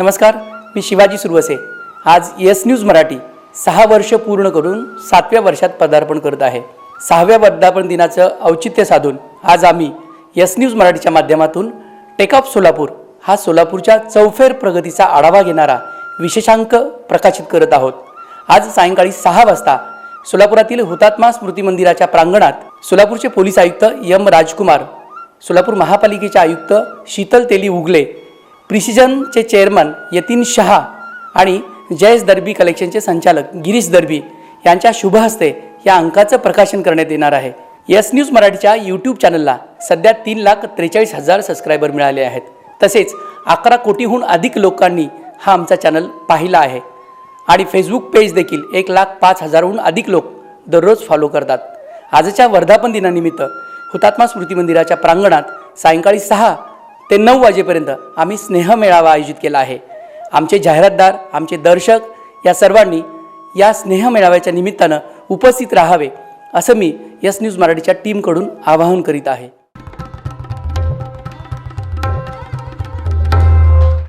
नमस्कार मी शिवाजी सुरवसे. आज yes news Marathi सहा वर्ष पूर्ण करून सातव्या वर्षात पदार्पण करत आहे. सहाव्या पदार्पण दिनाचं औचित्य साधून आज आम्ही येस न्यूज मराठीच्या माध्यमातून टेक ऑफ सोलापूर हा सोलापूरच्या चौफेर प्रगतीचा आढावा घेणारा विशेषांक प्रकाशित करत आहोत. आज सायंकाळी सहा वाजता सोलापुरातील हुतात्मा स्मृती मंदिराच्या प्रांगणात सोलापूरचे पोलीस आयुक्त यम राजकुमार सोलापूर महापालिकेचे आयुक्त शीतल तेली उगले प्रिसिजनचे चेअरमन यतीन शहा आणि जयस दर्बी कलेक्शनचे संचालक गिरीश दर्बी यांच्या शुभ हस्ते या अंकाचं प्रकाशन करण्यात येणार आहे. यस न्यूज मराठीच्या यूट्यूब चॅनलला सध्या तीन लाख त्रेचाळीस हजार सबस्क्रायबर मिळाले आहेत. तसेच अकरा कोटीहून अधिक लोकांनी हा आमचा चॅनल पाहिला आहे. आणि फेसबुक पेज देखील एक लाख पाच हजारहून अधिक लोक दररोज फॉलो करतात. आजच्या वर्धापन दिनानिमित्त हुतात्मा स्मृती मंदिराच्या प्रांगणात सायंकाळी सहा ते नऊ वाजेपर्यंत आम्ही स्नेह मेळावा आयोजित केला आहे. आमचे जाहिरातदार आमचे दर्शक या सर्वांनी या स्नेह मेळाव्याच्या निमित्तानं उपस्थित राहावे असं मी यस न्यूज मराठीच्या टीमकडून आवाहन करीत आहे.